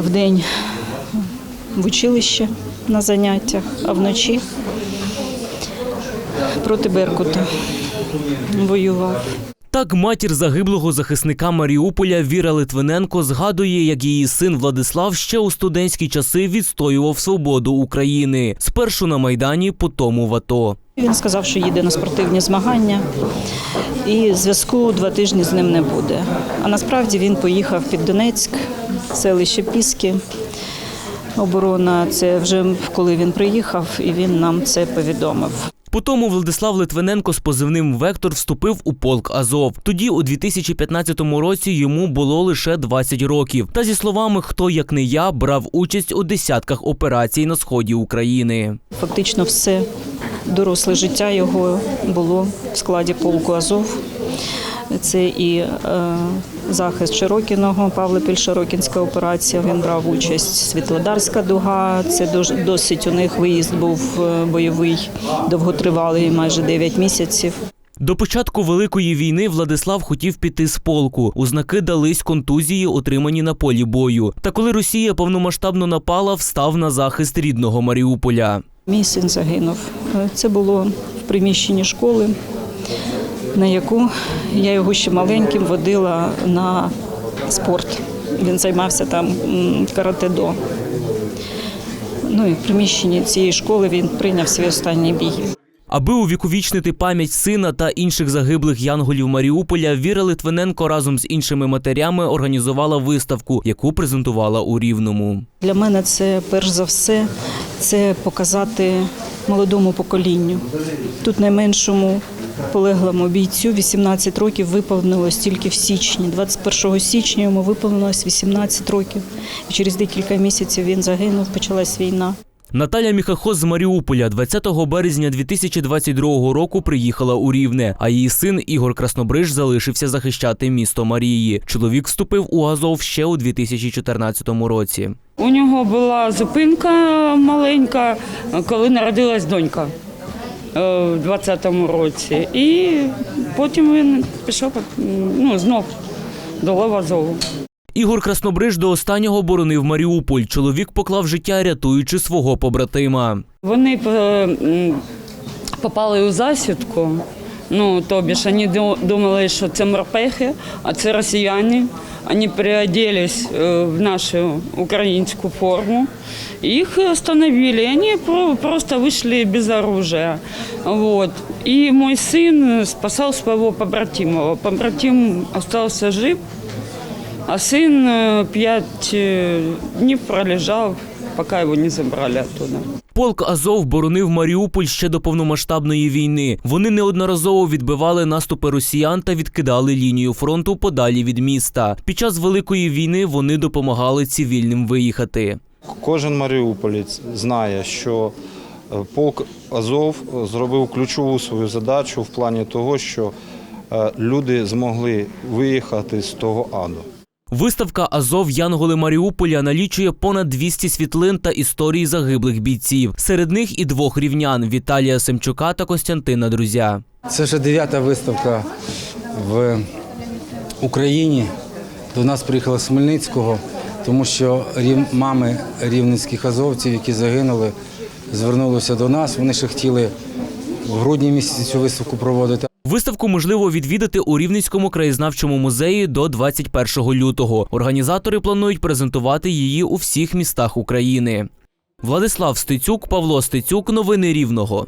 вдень в училище на заняттях, а вночі проти Беркута воював. Так, матір загиблого захисника Маріуполя Віра Литвиненко згадує, як її син Владислав ще у студентські часи відстоював свободу України. Спершу на майдані, потім в АТО. Він сказав, що їде на спортивні змагання, і зв'язку два тижні з ним не буде. А насправді він поїхав під Донецьк, селище Піски. Оборона це вже коли він приїхав, і він нам це повідомив. Потому Владислав Литвиненко з позивним Вектор вступив у полк Азов. Тоді, у 2015 році, йому було лише 20 років. Та зі словами, хто як не я брав участь у десятках операцій на сході України. Фактично все доросле життя його було в складі полку Азов. Це і е, захист Широкіного, Павлопіль Широкінська операція. Він брав участь. Світлодарська дуга. Це досить у них виїзд був е, бойовий, довготривалий, майже 9 місяців. До початку великої війни Владислав хотів піти з полку. У знаки дались контузії, отримані на полі бою. Та коли Росія повномасштабно напала, встав на захист рідного Маріуполя. Мій син загинув. Е, Це було в приміщенні школи, на яку я його ще маленьким водила на спорт. Він займався там карате-до. Ну і в приміщенні цієї школи він прийняв свій останній бій. Аби увіковічнити пам'ять сина та інших загиблих янголів Маріуполя, Віра Литвиненко разом з іншими матерями організувала виставку, яку презентувала у Рівному. Для мене це перш за все це показати молодому поколінню. Тут найменшому полеглому бійцю 18 років виповнилось тільки в січні. 21 січня йому виповнилось 18 років. І через декілька місяців він загинув. Почалась війна. Наталя Міхахос з Маріуполя 20 березня 2022 року приїхала у Рівне, а її син Ігор Краснобриж залишився захищати місто Марії. Чоловік вступив у Азов ще у 2014 році. У нього була зупинка маленька, коли народилась донька в 20-му році. І потім він пішов ну, знов до Лавазову. Ігор Краснобриж до останнього боронив Маріуполь. Чоловік поклав життя, рятуючи свого побратима. Вони е, попали у засідку. Ну, тобі ж вони думали, що це морпехи, а це росіяни. Вони переоделись е, в нашу українську форму. Їх остановили, вони просто вийшли без оружия. Вот. І мій син спасав свого побратима. Побратим залишився жив, а син е, п'ять е, днів пролежав, поки його не забрали оттуда. Полк Азов боронив Маріуполь ще до повномасштабної війни. Вони неодноразово відбивали наступи росіян та відкидали лінію фронту подалі від міста. Під час великої війни вони допомагали цивільним виїхати. Кожен маріуполець знає, що е, полк Азов зробив ключову свою задачу в плані того, що е, люди змогли виїхати з того аду. Виставка Азов Янголи Маріуполя налічує понад 200 світлин та історій загиблих бійців. Серед них і двох рівнян Віталія Семчука та Костянтина Друзя. Це вже дев'ята виставка в Україні. До нас приїхала з Хмельницького, тому що мами рівненських азовців, які загинули, звернулися до нас. Вони ще хотіли в грудні місяці цю виставку проводити. Виставку можливо відвідати у Рівненському краєзнавчому музеї до 21 лютого. Організатори планують презентувати її у всіх містах України. Владислав Стецюк, Павло Стецюк. Новини Рівного.